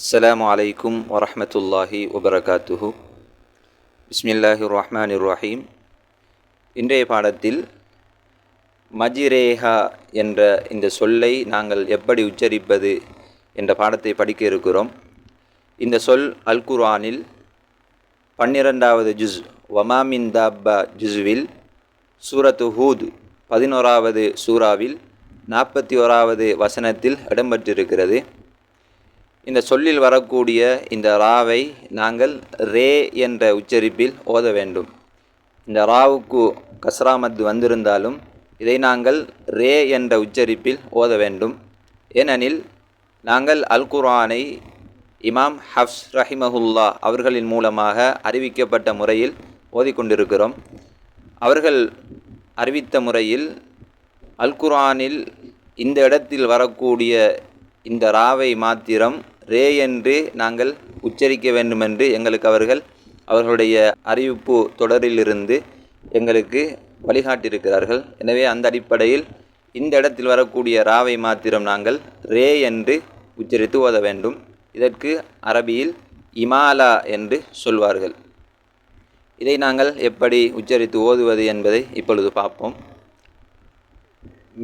السلام عليكم ورحمة الله وبركاته بسم الله الرحمن الرحيم இன்றைய பாடத்தில் மஜிரேஹா என்ற இந்த சொல்லை நாங்கள் எப்படி உச்சரிப்பது என்ற பாடத்தை படிக்க இருக்கிறோம் இந்த சொல் அல் குர்ஆனில் பன்னிரெண்டாவது ஜுஸ் வமாமின் தாப்பா ஜுஸ்வில் சூரத்து ஹூத் பதினோராவது சூறாவில் நாற்பத்தி ஓராவது வசனத்தில் இடம்பெற்றிருக்கிறது இந்த சொல்லில் வரக்கூடிய இந்த ராவை நாங்கள் ரே என்ற உச்சரிப்பில் ஓத வேண்டும். இந்த ராவுக்கு கஸ்ராமத் வந்திருந்தாலும் இதை நாங்கள் ரே என்ற உச்சரிப்பில் ஓத வேண்டும். ஏனெனில் நாங்கள் அல் குரானை இமாம் ஹப்ஸ் ரஹிமஹுல்லா அவர்களின் மூலமாக அறிவிக்கப்பட்ட முறையில் ஓதிக்கொண்டிருக்கிறோம். அவர்கள் அறிவித்த முறையில் அல்குரானில் இந்த இடத்தில் வரக்கூடிய இந்த ராவை மாத்திரம் ரே என்று நாங்கள் உச்சரிக்க வேண்டுமென்று எங்களுக்கு அவர்கள் அவர்களுடைய அறிவிப்பு தொடரிலிருந்து எங்களுக்கு வழிகாட்டியிருக்கிறார்கள். எனவே அந்த அடிப்படையில் இந்த இடத்தில் வரக்கூடிய ராவை மாத்திரம் நாங்கள் ரே என்று உச்சரித்து ஓத வேண்டும். இதற்கு அரபியில் இமாலா என்று சொல்வார்கள். இதை நாங்கள் எப்படி உச்சரித்து ஓதுவது என்பதை இப்பொழுது பார்ப்போம்.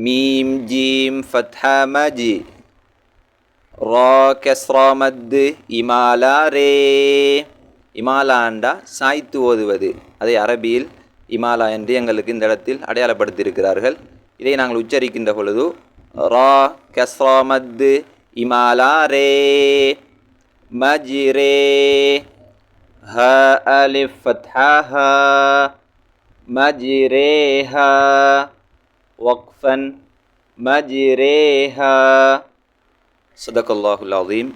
மீம் ஜீம் ஃபத்ஹா மஜி. ರಾ ಕೆಸ್ರಾ ಮದ್ದು ಇಮಾಲಾ இமாலாண்டா சாய்த்து ஓதுவது. அதை அரபியில் இமாலா என்று எங்களுக்கு இந்த இடத்தில் அடையாளப்படுத்தியிருக்கிறார்கள். இதை நாங்கள் உச்சரிக்கின்ற பொழுது ரா கஸ்ரா மத்து இமாலா ரே மஜிரே. ஹ அலிஃபத் ஃபத்ஹா ஹ மஜிரே ஹ வக்ஃபன். மஜிரே ஹ صدق الله العظيم.